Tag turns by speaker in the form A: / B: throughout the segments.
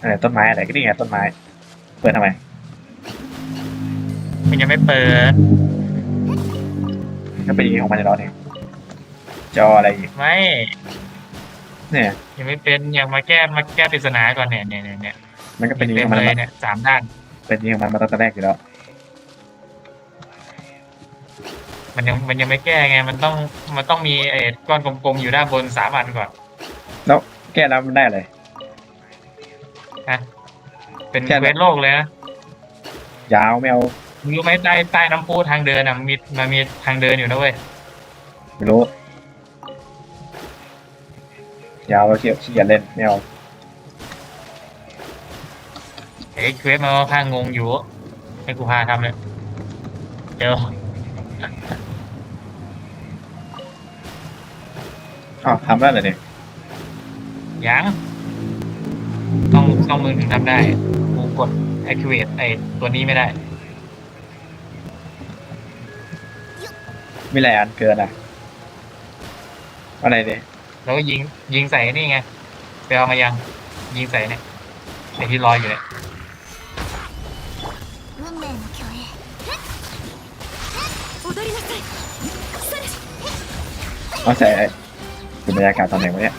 A: อะไรต้นไม้อะไรก็นี่ไงต้นไม้ เปิดทำไม
B: มันยังไม่เปิด
A: ก็เป็นอย่างนี้ของมันอยู่แล้วเนี่ยจออะไรอีก
B: ไม่
A: เนี่ย
B: ยังไม่เป็นยังมาแก้มาแก้ปริศนาก่อนเนี่ยเนี่ยเนี่ยเนี่ย
A: มันก็เป็นอย่าง
B: เต็
A: นี้
B: ม
A: ของมัน
B: เลย
A: มา
B: เนี่ยสามด้าน
A: เป็นอย่างนี้ของมันมาตั้งแต่แรกอยู่แล้ว
B: มันยังมันยังไม่แก้ไง มันต้องมันต้องมีไอ้ก้อนกลมๆอยู่ด้านบนสามอันก่อน
A: แล้วแก้แล้วมันได้เลย
B: ฮะเป็น
A: แก้
B: เควสโลกเลยนะ
A: ยาวไม่เอา
B: มึงรู้ไหมใต้ใต้น้ำพุทางเดินอะมันมีมันมีทางเดินอยู่นะเว้ย
A: ไม่รู้ ยาวเราเขียขี้เกียจเล่นไม่เอา
B: ไอ้เควสมันก็ข้างงงอยู่ให้กูพาทำเลยเดี๋ยว
A: อ๋อทำได้เลยเนี่ย
B: ยัง ต้องต้องมึงถึงทำได้กูกด activate ไอ้ตัวนี้ไม่ได้
A: ไม่แรงอันเกินอ่ะอะไรเนี่ย
B: แล้วก็ยิงยิงใส่นี่ไงไปเอามายัง ยิงใส่เนี่ยไอ้ที่ลอยอยู่เนี่ย
C: 運命の虚栄踊りなさいそれ
A: เอาใส่ไอ้ดูบรรยากาศตอนไหนวะเนี่ย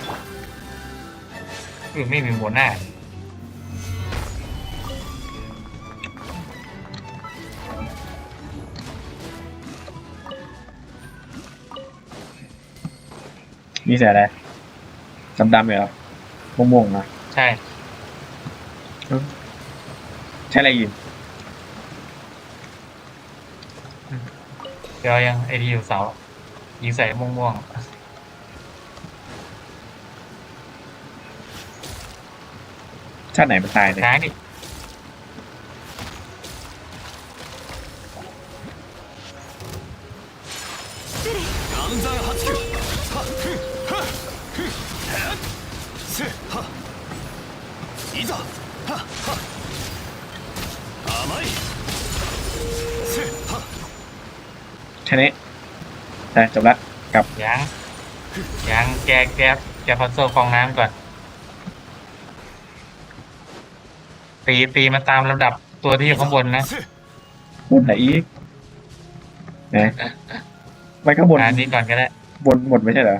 B: คือไม่มีหัวหน้า
A: นี่ใส่อะไรดำดำๆเลยเหรอม่วงๆนะ
B: ใช่
A: ใช่อะไรยิน
B: เดี๋ยวยังไอ้ที่อยู่เสายิงใส่ม่วง
A: ชาติไหนมันตาย
B: ๆ
A: เนี่ย
B: ช้างดิ
A: แต่จบละกลับ
B: ยังยังแกแกแกพัซโซฟองน้ำก่อนตีตีมาตามลำดับตัวที่อยู่ข้างบนนะ
D: せ
A: บนไหนอีกนะมันก็บน
B: อันนี้ก่อนก็ได้
A: บนหมดไม่ใช่เหรอ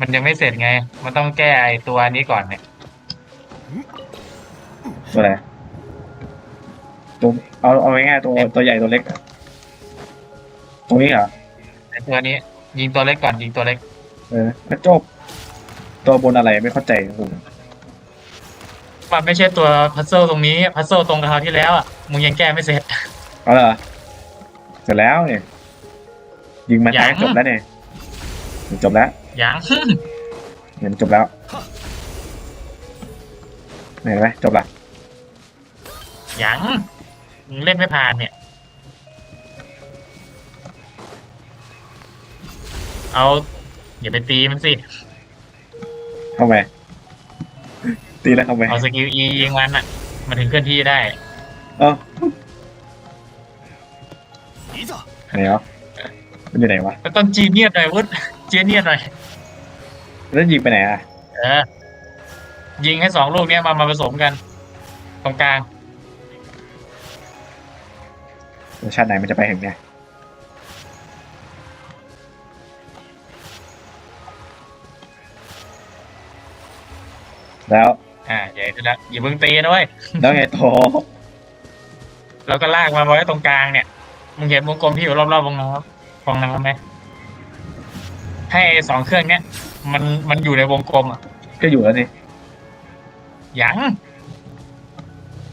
B: มันยังไม่เสร็จไง มันต้องแก้ไอ้ตัวนี้ก่อนเนี่ย
A: ตัวอะไรตัวเอาเอาง่ายๆตัวตัวใหญ่ตัวเล็กอะ ตรงนี้เหรอ
B: ไอ้ตัวนี้ ยิงตัวเล็กก่อนยิงตัวเล็ก
A: เออแล้วจบ ตัวบนอะไรไม่เข้าใจโอ้โห
B: มันไม่ใช่ตัวพัซเซิลตรงนี้พัซเซิลตรงกับคราวที่แล้วอะมึงยังแก้ไม่เสร็จ
A: เอาเหรอเสร็จแล้วเนี่ย ยิงมา
B: ยั
A: ท้าย
B: ง
A: จบแล้วเนี่ยจบแล้ว
B: ยัง
A: เห็นจบแล้วเห็นไหมจบละ
B: ยังมึงเล่นไม่ผ่านเนี่ย เอา อย่าไปตีมันสิ
A: เข้าไปตีแล้วเข้าไป
B: เอาสกิลอียิงมันอะ มันถึงเคลื่อนที่ได้
A: เอ้า
D: いざ
A: ไหนวะมันอยู่ไหนวะ
B: ก็ต้องจีเนียสหน่อยวุฒจีเนียสหน่อย
A: แล้วยิงไปไหนอะ
B: เออ ยิงให้สองลูกเนี้ยมามาผสมกัน ตรงกลาง
A: ชาติไหนมันจะไปถึงไง แล้ว
B: อ่าใหญ่ขึ้นแล้วอย่าเพิ่งตีนะเว้ย
A: แล้วไงโตอ
B: แล้วก็ลากมาไว้ตรงกลางเนี่ยมึงเห็นวงกลมที่อยู่รอบๆวงน้ำฟองน้ำไหมให้ไอ้สองเครื่องเนี้ยมันมันอยู่ในวงกลมอะ
A: ก็อยู่แล้วนี่
B: ยัง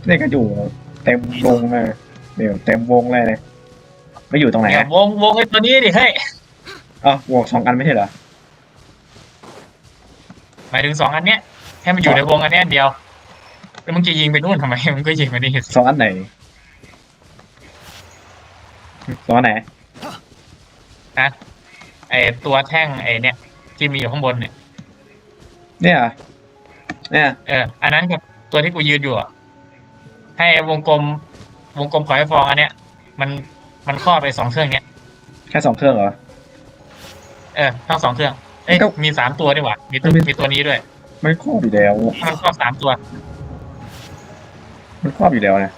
A: นี่ก็อยู่เต็มวงเลยเดี๋ยวเต็มวงเลยเลยไม่อยู่ตรงไหน
B: เนี่
A: อะ
B: ยวงวงไอ้ตัวนี้ดิเฮ้ย
A: อ๋อวงสองอันไม่ใช่เหรอ
B: หมายถึงสองอันเนี้ย ให้มันอยู่ในวงอันเนี้ยอันเดียวแล้วมึงจะยิงไปนู่นทำไมมึงก็ยิงไปนี่สิ
A: สองอันไหนสองอันไหน
B: นะไอตัวแท่งไอเนี่ยที่มีอยู่ข้างบนเนี่ย
A: เนี่ยเหรอเนี่ย
B: เอออันนั้นกับตัวที่กูยืนอยู่อะให้วงกลม วงกลมขอให้ฟองอันเนี้ย มันมันครอบไปสองเครื่องเนี้ย
A: แค่สองเครื่องเหรอ
B: เออทั้งสองเครื่องเอ้ย
A: ก็
B: มีสามตัวดีกว่ามีตัว
A: มันมี
B: มีตัวนี้ด้วย
A: มันครอบอยู่แล้ว
B: มันครอบสามตัว
A: มันครอบอยู่แล้วนะ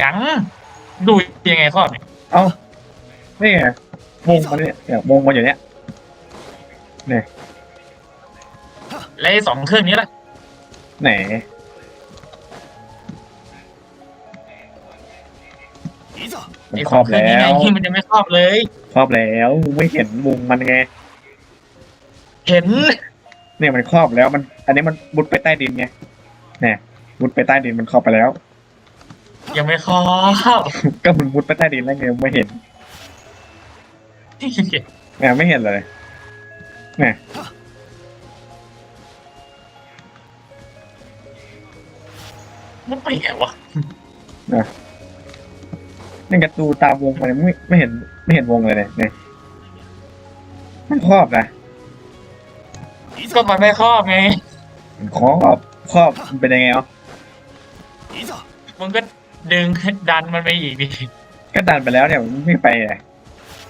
B: ยัง ดูยังไงครอบเนี่ย
A: เอ้า นี่ไงวงมันเนี่ยเนี่ยวงมันอยู่เนี้ยเนี่ย
B: แล้วไอ้สองเครื่องนี้ล่ะ
A: ไหน
D: いざ
A: มัน
B: ไอ้
A: ค
B: ส
A: ร
B: อ
A: องบ
B: เครื่อง
A: แล้
B: นี้ไง
A: ว
B: ที่มันยังไม่ครอบเลย
A: ครอบแล้วมึงไม่เห็นวงมันไง
B: เห็น
A: เนี่ยมันครอบแล้วมัน อันนี้มันมุดไปใต้ดินไงเนี่ยมุดไปใต้ดินมันครอบไปแล้ว
B: ยังไม่ครอบ
A: ก็มันมุดไปใต้ดินแล้วไงไม่เห็นเนี่ยไม่เห็นเลยเนี่ย
B: มันไปไงวะ
A: นี่กระตูตามวงมันไม่ไม่เห็นไม่เห็นวงเลยเนี่ยเนี่ยมันครอบนะ
D: い
B: ก็มันไม่ครอบไง
A: ครอบครอบมันเป็นยังไงอะ
B: มึงก็ดึงดันมันไปอีกดิ
A: ก็ดันไปแล้วเนี่ยมันไม่ไปเลย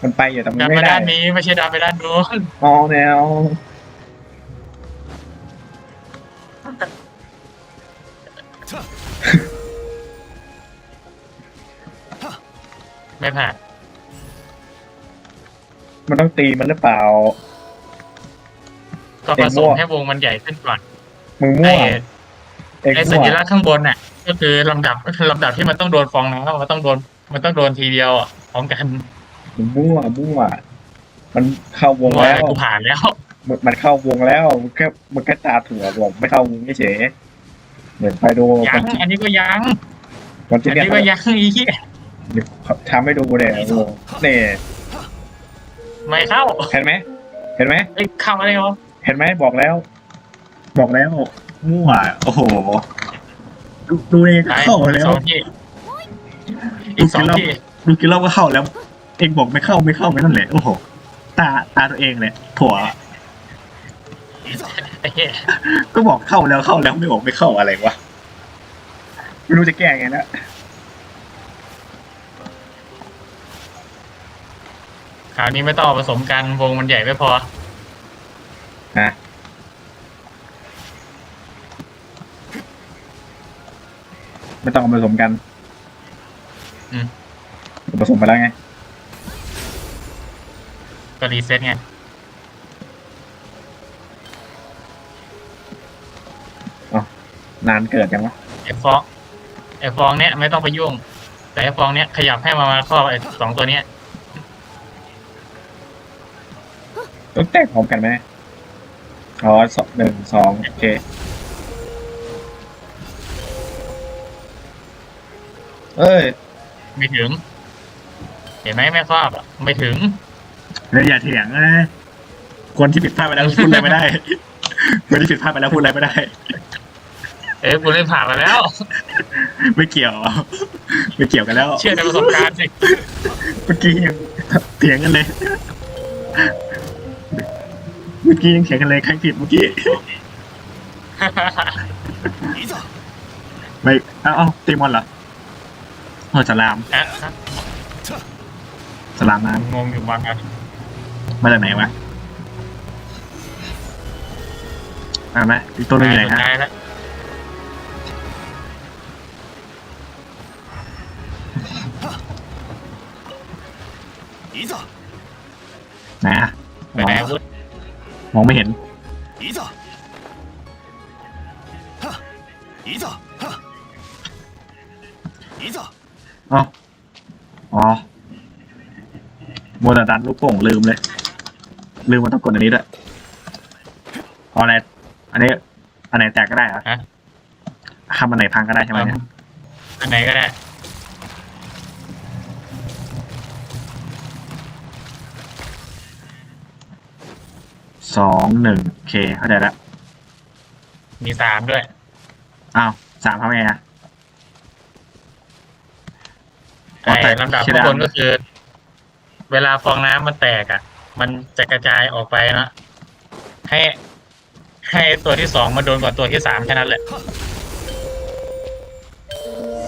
A: มันไปอยู่แต่มันไม่ได้
B: ด้านนี้ไม่ใช่ดันไปด้านโน้น
A: อ๋อแนว
B: ไม่ผ่าน
A: มันต้องตีมันหรือเปล่า
B: ก็ผสมให้วงมันใหญ่ขึ้นก่อน
A: มึง
B: ไอ้
A: มั่วเอง
B: ไอ้สั
A: มั่ว
B: ญลักษณ์ข้างบนน่ะ ก็คือลำดับก็คือลำดับที่มันต้องโดนฟองน้ำมันต้องโดน มันต้องโดนทีเดียวอะพร้อมกัน
A: มึงมั่วมั่วมันเข้าวง
B: ว่า
A: แล้ว
B: กูผ่านแล้ว
A: มันมันเข้าวงแล้วมันแค่มันแค่ตาถั่วบอกไม่เข้าวงเฉยเหมือนไปดู
B: ยังอันนี้ก็ยัง
A: วันที่
B: อัน
A: เนี่ย
B: นี้ก็ยังอีก
A: เดี๋ยวทำให้ดูเนี่ยโอ้โหนี่
B: ไม่เข้า
A: เห็นไหมเห็นไหม
B: ไอ้ยเข้าอะไรวะ
A: เห็นไหมบอกแล้ว บอกแล้วมั่วโอ้โห ดูดูเอง
B: ไป
A: เข้าแล้ว
B: สองที่อีกสองที่
A: ดูกี่รอบก็เข้าแล้ว เองบอกไม่เข้าไม่เข้าไม่นั่นแหละโอ้โห ตาตาตัวเองเลยถั่ว
D: いざ
B: ไอ้เหี้ย
A: ก็บอกเข้าแล้วเข้าแล้วไม่บอกไม่เข้าอะไรวะไม่รู้จะแก้ไงนะ
B: คราวนี้ไม่ต้องเอาผสมกันวงมันใหญ่ไม่พอ
A: ฮะไม่ต้องเอามาผสมกัน
B: อืม
A: ผสมไปแล้วไง
B: ก็รีเซ็ตไง
A: นานเกิดยังวะ
B: ไอ้ฟองไอ้ฟองเนี้ยไม่ต้องไปยุ่ง แต่ไอ้ฟองเนี้ยขยับให้มามาครอบไอ้สองตัวเนี้ย
A: ต้องแตกพร้อมกันไหม อ๋อสองหนึ่งสองโอเคเอ้ย
B: ไม่ถึง เห็นไหมไม่ครอบอะไม่ถึง
A: เฮ้ยอย่าเถียงนะคนที่ผิดพลาดไปแล้วพูดอะไรไม่ได้ คนที่ผิดพลาดไปแล้วพูดอะไรไม่ได้
B: เอ้ยกูเล่นผ่านมาแล้ว
A: ไม่เกี่ยว ไม่เกี่ยวกันแล้ว
B: เชื่อในประสบการณ์สิ
A: เมื่อกี้ยังเถียงกันเลยเมื่อกี้ยังเขียงกันเลยใครผิดเมื่อกี้ ไม่เอ้าเอาตีมอนเหรอเออสลามสลามน้ง
B: งอยู่บ้างอะำ
A: มาจากไหนวะมาไหมอีกตัวนึงอยู่ไหนฮะไหนแะ
B: ไปไหนวุ
A: มองไม่เห็นอ๋ออ๋อโมดดันลูกโป่งลืมเลย ลืมมันต้องกดอันนี้ด้วยเออะไรอันนี้ อันไหนแตกก็ได้เหรอ
B: ฮะ
A: ทำอันไหนพังก็ได้ใช่ไหมเนี่ย
B: อันไหนก็ได้
A: สองหนึ่งโอเค เข้าใจแล้ว
B: มีสามด้วย
A: อ้าวสามทำไงอะอ๋อ
B: ไอ้
A: แต่
B: ลำดับ
A: ใช่
B: ข้างบน
A: ได้
B: ก็คือ เวลาฟองน้ำมันแตกอะ มันจะกระจายออกไปนะให้ให้ตัวที่สองมาโดนก่อนตัวที่สามแค่นั้นแหละ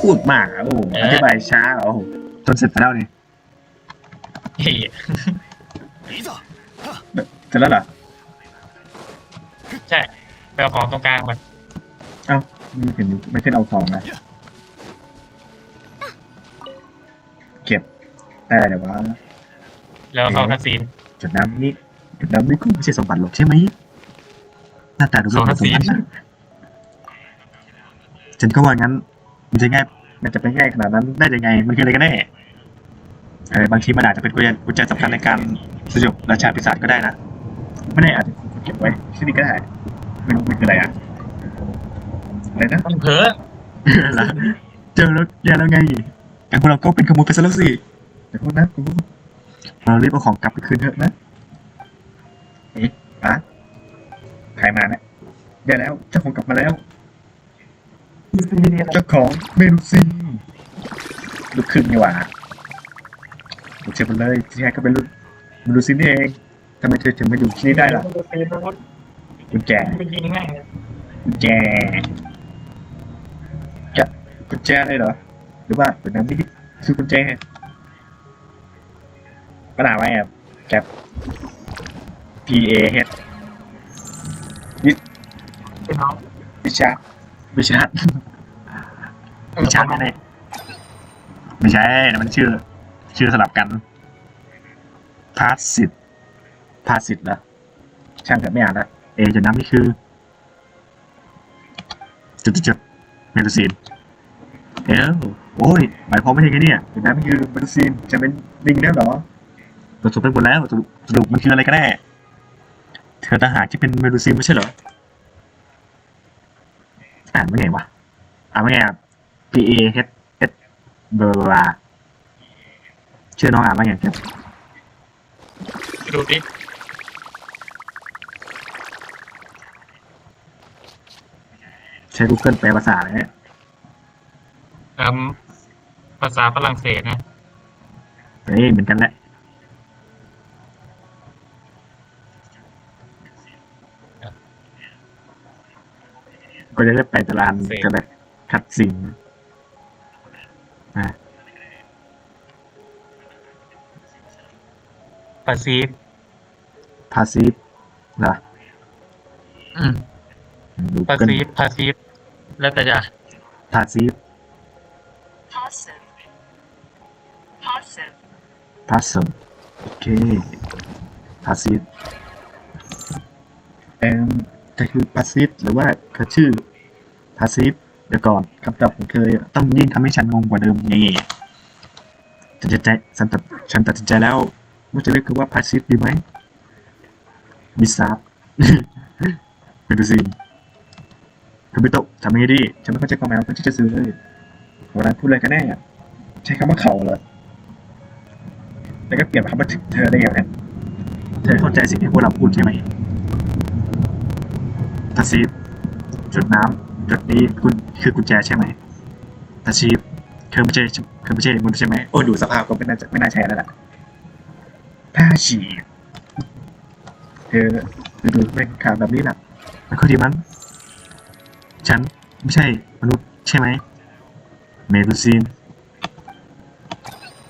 A: พูดมากอะโอ้โห
B: เอ๊ะ
A: อธิบายช้าเหรอโอ้โหจนเสร็จไปแล้วนี่
B: เฮ้ย
D: いざ
A: เสร็จแล้วเหรอ
B: ใช่ไปเอาของตรงกลางไป
E: เอ้ามีเห็นอยู่ไม่ขึ้นเอาของนะเก็บแต่เดี๋ยวว่า
B: แล้วเข้าคาซีน
E: จุดน้ำนี่จุดน้ำนี่ก็ไม่ใช่สมบัติหรอกใช่ไหมหน้าตาดูไม่เหมือนสมบัตินะฉันก็ว่างั้น มันจะง่ายมันจะไปง่ายขนาดนั้นได้ยังไง มันคืออะไรกันแน่เออบางทีมันอาจจะเป็นกุญแจกุญแจสำคัญในการสยบราชาปีศาจก็ได้นะ ไม่แน่อาจจะเก็บไว้ที่นี่ก็ได้ไม่รู้มันคืออะไรอะอะไรนะ
B: มันเผลอ
E: ล่ะเจอแล้วแย่แล้วไงแต่พวกเราก็เป็นขโมยไปซะแล้วสิแต่พวกนั้นกูเรารีบเอาของกลับไปคืนเถอะนะเอ๊ะอะใครมาเนี่ยแย่แล้วเจ้าของกลับมาแล้ว เจ้าของเมนูซีลูกครึ่งนี่หว่าลูกเชื่อมันเลยที่แท้ก็เป็นลูกเมนูซีนี่เองทำไมเธอถึงมาอยู่ที่นี่ได้ล่ะ กุญแจ
B: ไม่ยิงง่าย
E: กุญแจจะกุญแจเลยเหรอ หรือว่าเป็นน้ำนี่คือกุญแจปัญหาไว้แอะแก P A H
B: พี่น้อง
E: วิชาวิชาวิชาแน่ๆไม่ใช่นะมันชื่อ ชื่อสลับกัน พาสิตพาสิตเหรอช่างแต่ไม่อ่านละ เอจนน้ำนี่คือจุดจุดเมลูซีนเอ้าโอ้ยหมายความว่าอย่างไงเนี่ยจุดน้ำนี่คือเมลูซีนจะเป็นลิงแล้วเหรอตรวจสอบไปหมดแล้วสรุปมันคืออะไรกันแน่เธอทหารที่เป็นเมลูซีนไม่ใช่เหรออ่านว่าไงวะอ่านว่าไงอะ P A H S เบอร์ลาชื่อน้องอ่านว่าไงครับ
B: ดูดิ
E: ใช้ Google แปลภาษาเลยเนี่ย
B: อืมภาษาฝรั่งเศสนะ
E: เฮ้ยเหมือนกันแหละ ก็จะได้ไปตารางจะแบบคัดสิ่งอ่า
B: ปาซีฟ
E: พาซีฟเหรอ
B: อืม
E: ดู
B: ปา
E: กัน
B: ซีฟพาซีฟแล้วแต่จะ
E: พาซีฟ
F: passive passive
E: พาสมโอเคพาซีฟเอ็มก็คือพาซีฟหรือว่าเขาชื่อพาซีฟเดี๋ยวก่อนคำตอบผมเคยต้องยิ่งทำให้ฉันงงกว่าเดิมไงฉันจะใจฉันตัดฉันตัดสินใจแล้วว่าจะเรียกคือว่าพาซีฟดีไหมมิซาบเป็นดูสิ คาบิโตะทำยังไงดีฉันไม่เข้าใจความหมายของคนที่จะซื้อเลยวันนั้นพูดอะไรกันแน่ใช้คำว่าเขาเหรอแล้วก็เปลี่ยนคำว่าถึงเธอได้ไงเนี่ยเธอเข้าใจสิ่งที่พวกเราพูดใช่ไหมทาซีฟจุดน้ำจุดนี้คุณคือกุญแจใช่ไหมทาชีฟคือไม่ใช่คือไม่ใช่มนุษย์ใช่ไหมโอ้ดูสภาพก็ไม่น่าจะไม่น่าใช่แล้วล่ะผ้าฉีดเธอดูดูเป็นข่าวแบบนี้แหละมันก็ดีมั้ง ฉันไม่ใช่มนุษย์ใช่ไหมเมดูซีน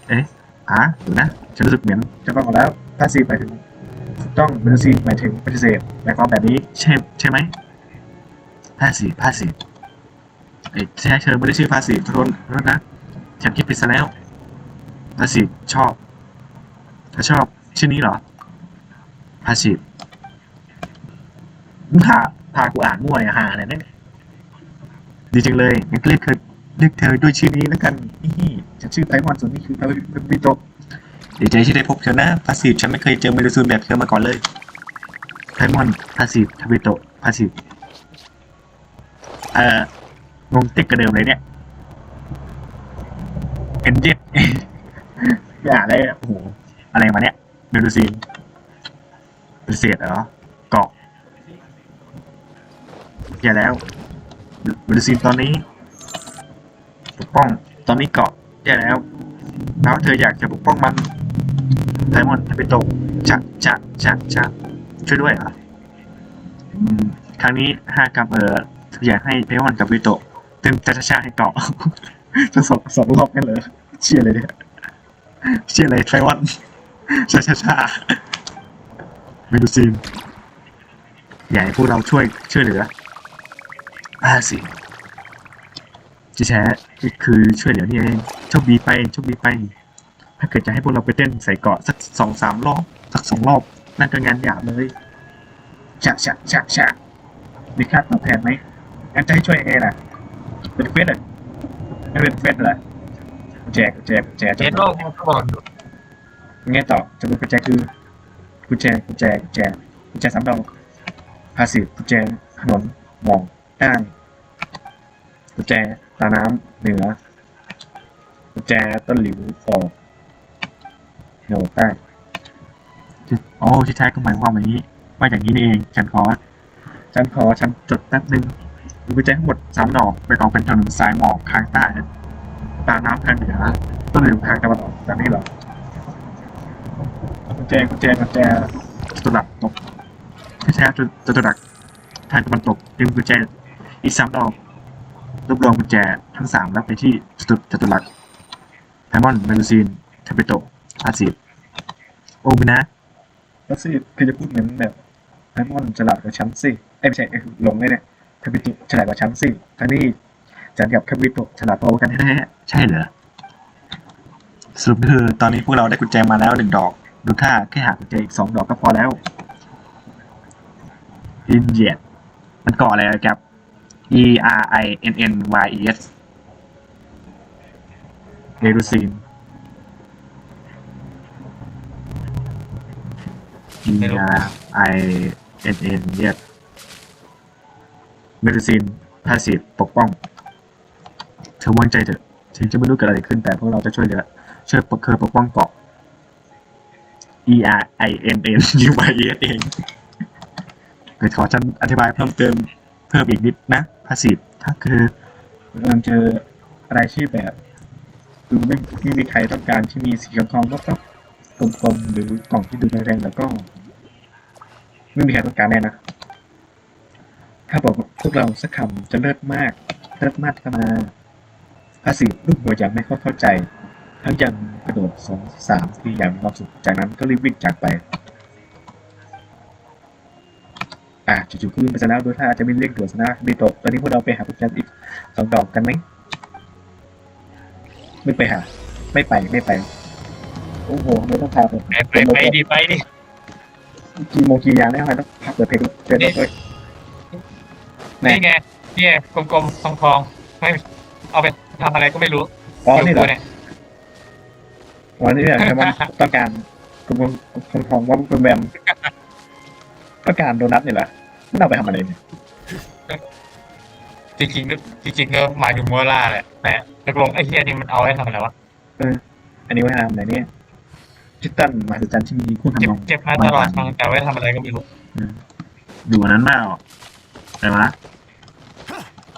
E: เอ๊ะอะดี๋ยวนะ ฉันรู้สึกเหมือนจะฟังออกแล้วพาสซีฟหมายถึงต้องเมนูซีหมายถึงปฏิเสธหมายความแบบนี้ใช่ใช่ไหมพาสซีฟพาสซีฟเอ้ยใช่เธอไม่ได้ชื่อพาสซีฟโทษโทษนะ ฉันคิดผิดซะแล้วพาสซีฟชอบเธอชอบชื่อนี้เหรอพาสซีฟพาพากูอ่านมั่วเนี่ยหาอะไรเนี่ย ดีจังเลยงั้นเรียกเธอเรียกเธอด้วยชื่อนี้แล้วกันนี่ฉันชื่อไต้หวันส่วนนี้คือเป็นบิโตดีใจที่ได้พบเธอนะพาสีฉันไม่เคยเจอเมดูซูนแบบเธอมาก่อนเลยไทมอนพาสีทาบิโตพาสีเอ่องงติ๊กกระเดิมเลยเนี่ยเอ็นเจ็ดอย่าเลยโอ้โหอะไรมาเนี่ยเมดูซีนเป็นเศษเหรอเกาะอย่าแล้ว เมดูซีนตอนนี้ปกป้องตอนนี้เกาะแย่แล้วแล้วเธออยากจะปกป้องมันไดมอนด์ทาบิโตะจะจะจะจะช่วยด้วยเหรอะครั้งนี้ห้ากำเอออยากให้ไดมอนด์กับบิโตะเต็มจะชาให้เกาะจะสองสองรอบกันเลยเชียร์เลยเนี่ยเชียร์เลยไทวันชาชาชาเมดูซีน
A: อยากให้พวกเราช่วยช่วยเหลือ อ่าสิที่แท้คือช่วยเหลือนี่เองโชคดีไปโชคดีไป ถ้าเกิดจะให้พวกเราไปเต้นใส่เกาะสักสองสามรอบสักสองรอบ นั่นก็งานหยาบเลยฉะฉะฉะฉะมีค่าตอบแทนไหมงั้นจะให้ช่วยเองนะเป็นเฟสเลยไม่เป็นเฟสเลยแจกแจกแจก
B: เจนโลกมันก็บอกอยู่
A: ไงต่อจำนวนกุญแจคือกุญแจกุญแจกุญแจกุญแจสามดอกพาสิฟกุญแจถนนมอง ใต้กุญแจตาน้ำเหนือกุญแจต้นหลิวออกเหนือใต้โอ้ที่แท้ก็หมายความอย่างนี้ ว่าอย่างนี้นี่เองฉันขอ ฉันขอฉันจดแป๊บนึงกุญแจทั้งหมดสามดอกไปกองเป็นถนนสายหมอกทางใต้ตาน้ำทางเหนือต้นหลิวทางตะวันออกแบบนี้เหรอกุญแจกุญแจกุญแจตุรัสตกแท้ๆจตุรัสทางตะวันตกดึงกุญแจ อีกสามดอกรวบรวมกุญแจทั้งสามแล้วไปที่จตุจตุรัสไพมอนเมลูซีนเทปิโตอาซิดโอ้ไม่นะอาซิดคือจะพูดเหมือนแบบไพมอนฉลาดกว่าฉันสิเอ้ยไม่ใช่เอ้ยหลงเลยเนี่ยเทปิโตฉลาดกว่าฉันสิทั้งนี้ฉันกับเทปิโตฉลาดพอกันแท้ๆใช่เหรอสรุปก็คือตอนนี้พวกเราได้กุญแจมาแล้วหนึ่งดอก ดูท่าแค่หากุญแจอีกสองดอกก็พอแล้วอินเดียมันก่ออะไรครับ E R I N N Y E S เรดูซีน E R I N N เรียกเมดิซินพาสีปกป้องเธอวางใจเถอะถึงจะไม่รู้เกิดอะไรขึ้นแต่พวกเราจะช่วยเหลือช่วยปกเคอปกป้องเกาะ E R I N N U Y E S เองเกิดขอฉันอธิบายเพิ่มเติม เพิ่มอีกนิดนะพาสีถ้าคือเรากำลังเจอรายชื่อแบบดูไม่ไม่มีใครต้องการที่มีสีทองทองก็ต้องกลมๆหรือกล่องที่ดูแรงๆแล้วก็ ไม่มีใครต้องการแน่นะ ถ้าบอกพวกเราสักคำจะเลิศมากเลิศมากเข้ามาภาษีลูกหัวยังไม่ค่อยเข้าใจ ทั้งยังกระโดดสองสามทีอย่างมีความสุขจากนั้นก็รีบวิ่งจากไป อะจู่ๆก็วิ่งไปซะแล้วโดยถ้าอาจจะไม่เรียกด่วนซะนะมีตกตอนนี้พวกเราไปหาพวกจันอีกสองดอกกันไหมไม่ไปหา ไม่ไปไม่ไปโอ้โหไม่ต้องพาไป
B: ไปไปไปดิไปดิ
A: กี่โมงกี่ยามแล้วทำไมต้องพักเปิดเพลงเปิดด้วยไหน
B: นี่ไงเนี่ยกลมๆทองๆไม่เอาไปทำอะไรก็ไม่รู้
A: อ๋อนี่เหรอ
B: เนี่ย
A: วันนี้เนี่ยแค่ว่าต้องการคุณคุณทองว่าคุณแบม ต้องการโดนัทนี่แหละไม่เอาไปทำอะไรเนี่ย
B: จริงๆจริงๆก็หมายถึงมัวล่าแหละแต่ตกลงไอ้เฮียนี่มันเอาไว้ทำอะไรวะ
A: อันนี้ไว้ทำอะไรเนี่ยจิตตันมหัศจรรย์ที่มีคู่
B: เจ็บ
A: ทำนอง
B: เจ็บมาตลอดทางแต่ไว้ทำอะไรก็ไม่รู้
A: ดูอันนั้นเปล่าอะไรวะ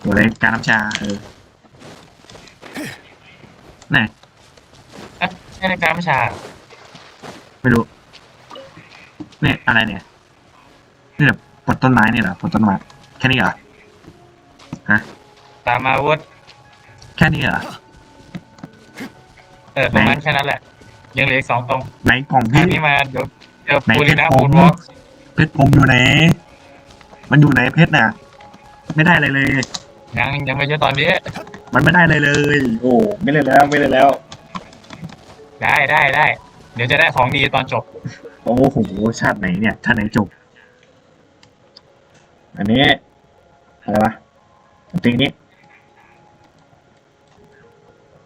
A: ตัวอะไรการน้ำชา เออไหน
B: อะใช่ในการประชา
A: ไม่รู้เนี่ยอะไรเนี่ย นี่แบบปลดต้นไม้เนี่ยเหรอปลดต้นไม้แค่นี้เหรอ
B: ตามมาวุฒ
A: แค่นี้เหรอ
B: เออตรงนั้นแค่นั้นแหละ ยังเหลืออีกสองตรง
A: ไหนกล่อง
B: ครั้
A: พี่
B: งนี้มาเดี๋ยวเดี๋ยว
A: ไหน
B: ปู
A: เพ
B: ลิ
A: ชร
B: นา
A: ผ
B: ปู
A: ม
B: นวอล์ก
A: เพชรผมอยู่ไหน มันอยู่ไหนเพชรน่ะ ไม่ได้อะไรเลย
B: ยังยังไม่ใช่ตอนนี้
A: มันไม่ได้อะไรเลย โอ้ไม่เลยแล้วไม่เลยแล้ว
B: ได้ได้ได้ เดี๋ยวจะได้ของดีตอนจบ
A: โอ้โหชาติไหนเนี่ยชาติไหนจบ อันนี้ อะไรวะตรงนี้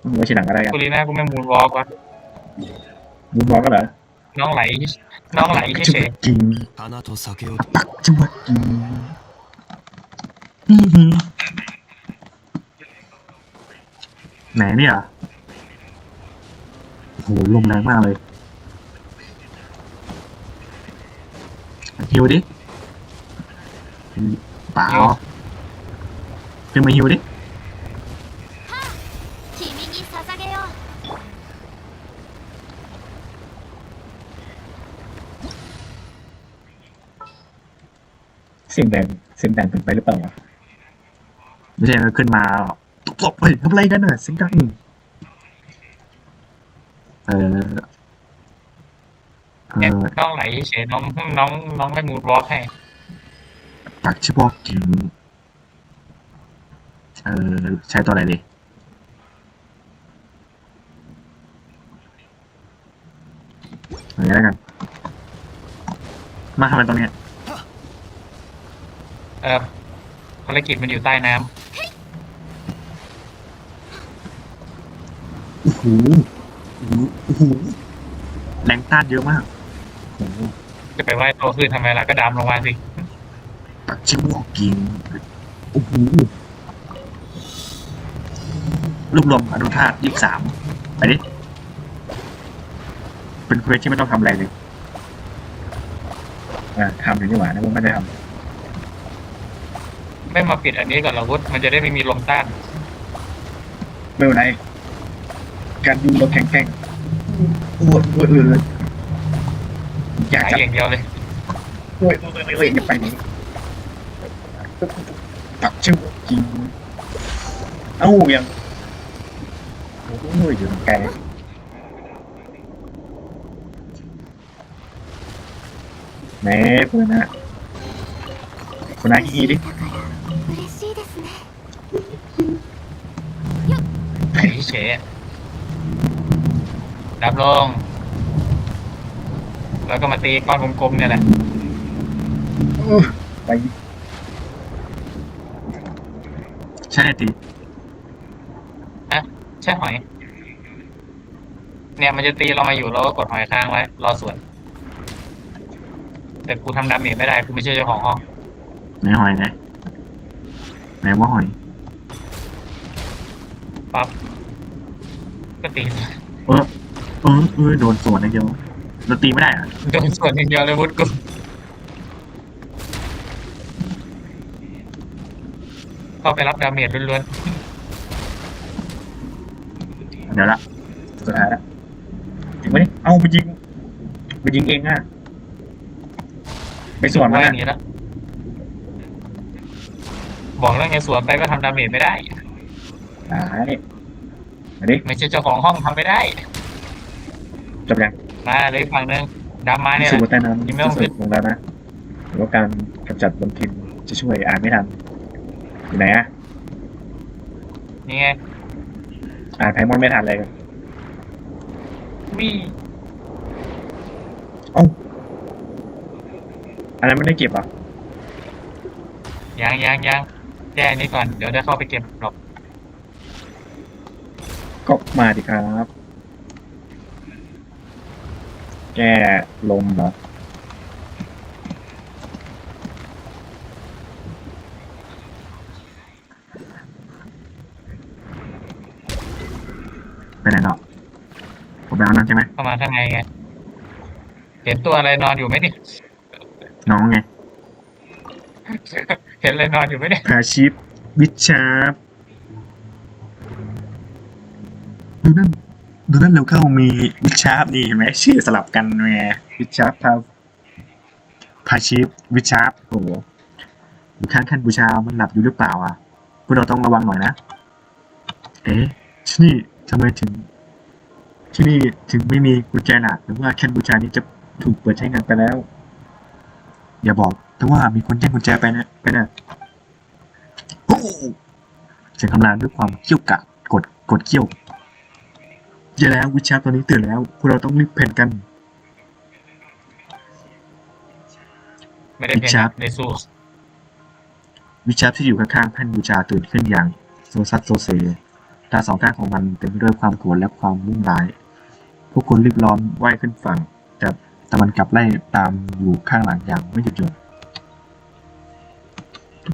A: มันไว้ทีหลังอะไรกัน
B: ปูลินากูไม่มูนวอล์กวะ
A: มุมมองก็เหรอ
B: น้องไหล น้องไหล
A: จุ
B: เฉ
A: บ
B: ย
A: กิน
D: 花と酒を
A: ปักจุบกินอื้อหือไหนเนี่ยโอ้โหลมแรงมากเลยฮิวดิ เปล่าขึ้นมาฮิวดิเสียงแดงสียงแดงเป็นไปหรือเปล่าไม่ใช่มันขึ้นมาตบๆเฮ้ยทำอะไรกันน่ะสียงดงเออเนี่
B: ยน้องไหนเฉยน้องน้องน้องได้มูดวอล์กให้
A: เตักเฉพาะกินเออใช้ตัวอะไรดีเอาอย่างนี้แล้วกัน มาทำอะไรตรงเนี้ย
B: เออภารกิจมันอยู่ใต้น้ำ
A: โอ้โหโอ้โหโอ้โหแรงต้านเยอะมากโอ้โห
B: จะไปไหว้โตขึ้นทำไมล่ะก็ดำลงมาสิ
A: ตักเฉพาะกินโอ้โหรวบรวมอนุธาตุยี่สามไปดิเป็นเควสที่ไม่ต้องทำอะไรเลยอ่าทำอยู่นี่หว่านะมึงไม่ได้ท
B: ไม่มาปิดอันนี้ก่อนเหราวุฒมันจะได้ไม่มีลมต้านำ
A: ไม่เป็นไรการดูเราแข็งแกร่งโอ้ยโอ้ยเอออยาก
B: หาย
A: จะ
B: อย่างเดียวเลย
A: โอ้ยโอ้ยโอ้ยโอ้ยอย่าไปไหน ตักชื่อกิน เอ้ายังโอ้ยอยู่ตรงไกลแหม่เพื่อนนะคนนั้นอีดิ
C: 嬉しいですね
B: เฉยๆอะดับลง แล้วก็มาตีก้อนกลมๆเนี่ยแหละ
A: โอ้ยไป ช่ตี
B: ใช่หอย เนี่ยมันจะตีเรามาอยู่เราก็กดหอยค้างไว้ รอสวน แต่กูทำดาเมจไม่ได้กูไม่ใช่เจ้าของห้อง
A: ไหนหอยไหนไหนว่าหอย
B: ปั๊บก็ตี
A: เออเออเออโดนสวนอย่างเดียวเราตีไม่ได้อะ
B: โดนส่วนอย่างเดียวเลยวุฒกู เข้าไปรับดาเมจล้วน
A: เดี๋ยวละสุดท้ายละจริงไหมนี่เอาไปยิงไปยิงเองอะไปส
B: ๆ
A: วน
B: ว่า
A: มา
B: อย่างนี้แล้วบอกแล้วไงสวนไปก็ทำดาเมจไม่ได้
A: ตายมาดิ
B: ไม่ใช่เจ้าของห้องทำไม่ได้
A: จบยัง
B: มาเลยฝั่งหนึ่งดำมาเนี่ย
A: สูบใต้น้ำ
B: ยังไม่ต้อง
A: จะสุดลงแล้วนะหรือว่าการกำจัดบนทินจะช่วยอ่านไม่ทัน อยู่ไหนอะ
B: นี่ไง
A: อ่านไพมอนไม่ทันเลย
B: มี
A: เอ้าอันนั้นไม่ได้เก็บเหรอะ
B: ยังยังยังแก้อันนี้ก่อน เดี๋ยวได้เข้าไปเก็บหรอก
A: ก็มาดิครับ แก้ลมเหรอ ไปไหนเนาะผมไปเอานั่น ใช่ไหม
B: เข้ามาข้างในไง เห็นตัวอะไรนอนอยู่ไหมนี่
A: น้องไง
B: เห็นอะไรนอนอยู่ไหมเนี่ย
A: พาชิปวิชาร์ปดูนั่นดูนั่นเร็วเข้ามีวิชาร์ปนี่เห็นไหมชื่อสลับกันแหมวิชาร์ปพาพาชิปวิชาร์ปโอ้โหอยู่ข้างขั้นบูชา มันหลับอยู่หรือเปล่าอะพวกเราต้องระวังหน่อยนะ เอ๊ะที่นี่ทำไมถึง ที่นี่ถึงไม่มีกุญแจหนักหรือว่าแค่นบูชานี้จะถูกเปิดใช้งานไปแล้ว อย่าบอกแต่ว่ามีคนแย่งกุญแจไปนะไปนะโอ้โหเสียงคำรามด้วยความเขี้ยวกะกดกดเขี้ยวอย่าแล้ววิชาตอนนี้ตื่นแล้วพวกเราต้องรีบเพ่นกัน
B: ไม่ได้เพีย
A: ครับ
B: งในสู้
A: วิชาที่อยู่ข้างๆแท่นบูชาตื่นขึ้นอย่างโซซัสโซเซตาสองข้างของมันเต็มไปด้วยความโกรธและความมุ่งร้าย พวกคนรีบล้อมว่ายขึ้นฝั่ง แต่แต่มันกลับไล่ตามอยู่ข้างหลังอย่างไม่หยุดหย่อน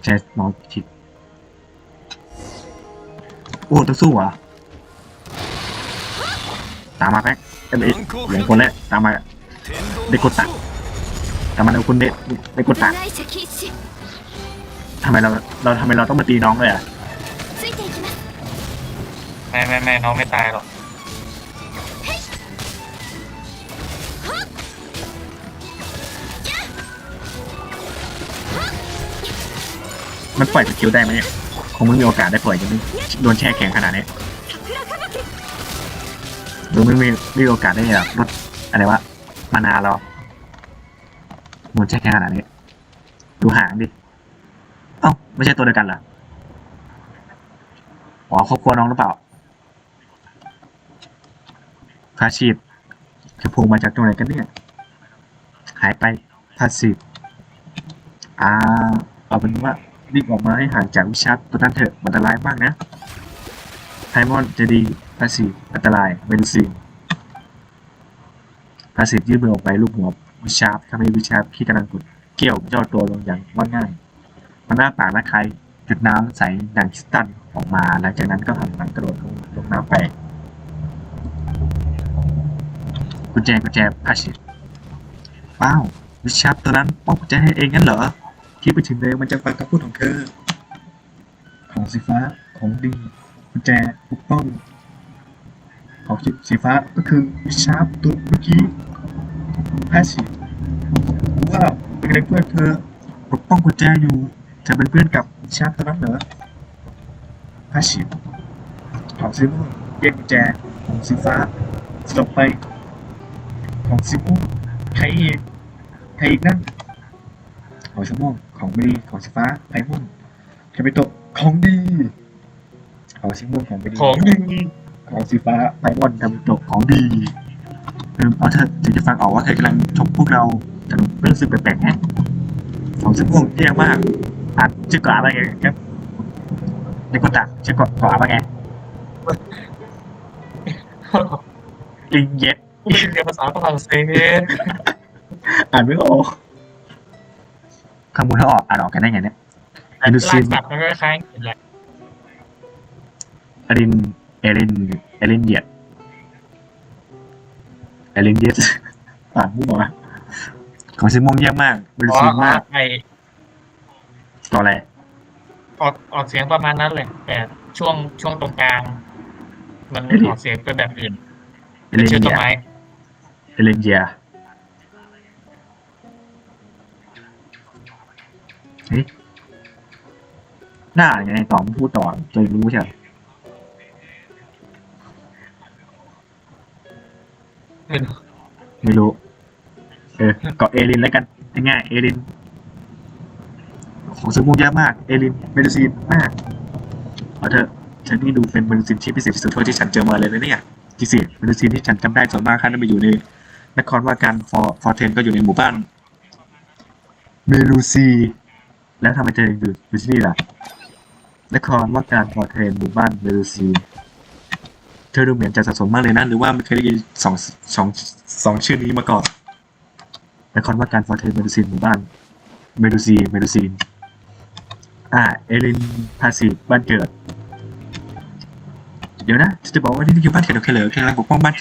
A: ใชสน้องชิดโอ้ต้องสู้เหรอตามมาแป๊กเอ็กเหลือคนแล้วตามมา
D: ได้
A: กดตัดต่มันเอาคุณเด็กเด้ก
C: ดตัด
A: ทำไมเราเราทำไมเราต้องมาตีน้องเลยอะ
B: ไม่ไม่ไม่น้องไม่ตายหรอก
A: มันปล่อยสกิลได้ไหมเนี่ยคงไม่มีโอกาสได้ปล่อยจะไม่โดนแช่แข็งขนาดนี้หรือไม่มีไม่มีโอกาสได้แบบลดอะไรวะมานาเราโดนแช่แข็งขนาดนี้ดูหางดิเอ้าไม่ใช่ตัวเดียวกันเหรออ๋อครอบครัวน้องหรือเปล่าพาชีพจะพูมาจากตรงไหนกันเนี่ย หายไปพาสีฟอ่าเอาเป็นว่า รีบออกมาให้ห่างจากวิชาตัวนั้นเถอะอันตรายมากนะไพมอนจะดีพาสีอันตรายเมดิซินพาสียื่นมือออกไปลูกหัววิชาร์ฟทำให้วิชาที่กำลังกดเกี่ยวย่อตัวลงอย่างว่าง่ายมันหน้าปากนะใครจุดน้ำใสดังคิสตัลออกมาหลังจากนั้นก็หันหลังกระโดดลงลงน้ำไปกุญแจกุญแจพาชิว้าววิชาร์ฟตัวนั้นป้องกุญแจให้เองงั้นเหรอ ที่ไปถึงเลยมันจะฟังคำพูดของเธอ ของสีฟ้า ของดีกุญแจปุกป้องของสีฟ้าก็คือวิชาตัวเมื่อกี้แพาชิตว้าเป็นเพื่อนเธอปกป้องกุญแจอยู่เธอเป็นเพื่อนกับวิชาร์ปตัวนั้นเหรอแพาชิบของซิม่วงแยกกุญแจของสีฟ้าสลบไป ของซิม่วงใครอีกใครอีกนั่นของสีม่วง ของไม่ดีของสีฟ้าไพม่วงใครไปตกของดีของสีม่วงของไม่ดี
B: ของดี
A: ของสีฟ้าไพม่อนทำตกของดีเออเอาเธอถึงจะฟังออกว่าเธอกำลังชมพวกเราแต่ไม่รู้สึกแปลกๆแฮะของสีม่วงเตี้ยมากอ่านชื่อเกาะอะไรครับในกดตักชื่อเกาะเกาะอะไรไงลิงเย็ด
B: กูเรียนภาษาฝรั่งเศส
A: อ่านไม่ออก คำมูลถ้าออกอ่านออกกันได้ไงเนี่ย
B: แต่
A: ดูซิ
B: ลากศัพท์มันก็คล้ายกันแหละ
A: เอลินเอลินเอลินเย็ดเอลินเย็ดอ่านมั่วของสีม่วงเยี่ยมมากบริ
B: อ๋อ
A: สุทธิ์มาก
B: ไอ
A: ต่ออะไร
B: ออกออกเสียงประมาณนั้นเลยแต่ช่วงช่วงตรงกลาง มันออกเสียงเป็นแบบอื่น
A: เอ
B: เป็น
A: ลิน
B: ชื่อต้
A: เยี
B: น
A: ย
B: ไม้
A: เอลินเยีย หน้าไงต่อมงพูดต่อจะรู้ใช่ไหม
B: ไม่รู้
A: ไม่รู้ เออเกาะเอลินแล้วกันง่ายๆเอลิน ของสมุกเยอะมาก เอลินเมดิซีนมากเอาเถอะฉันนี่ดูเป็นเมดิซีนที่พิเศษที่สุดเท่าที่ฉันเจอมาเลยนะเนี่ยที่สิเมดิซีนที่ฉันจำได้ส่วนมากค่ะนั่นไปอยู่ในนครว่าการฟอร์ฟอร์เทนก็อยู่ในหมู่บ้านเมลูซี แล้วทำไมเธออยู่อยู่ที่นี่ล่ะนครว่าการฟอเทนหมู่บ้านเมลูซีเธอดูเหมือนจะสับสนมากเลยนะหรือว่าไม่เคยได้ยินสองสองสองชื่อนี้มาก่อนนครว่าการฟอเทนเมลูซีหมู่บ้านเมลูซีเมลูซีอ่าเอลินพาสีบ้านเกิดเดี๋ยวนะจะบอกว่านี่คือบ้านเกิดของเธอเหรอเธอกำลังปกป้องบ้าน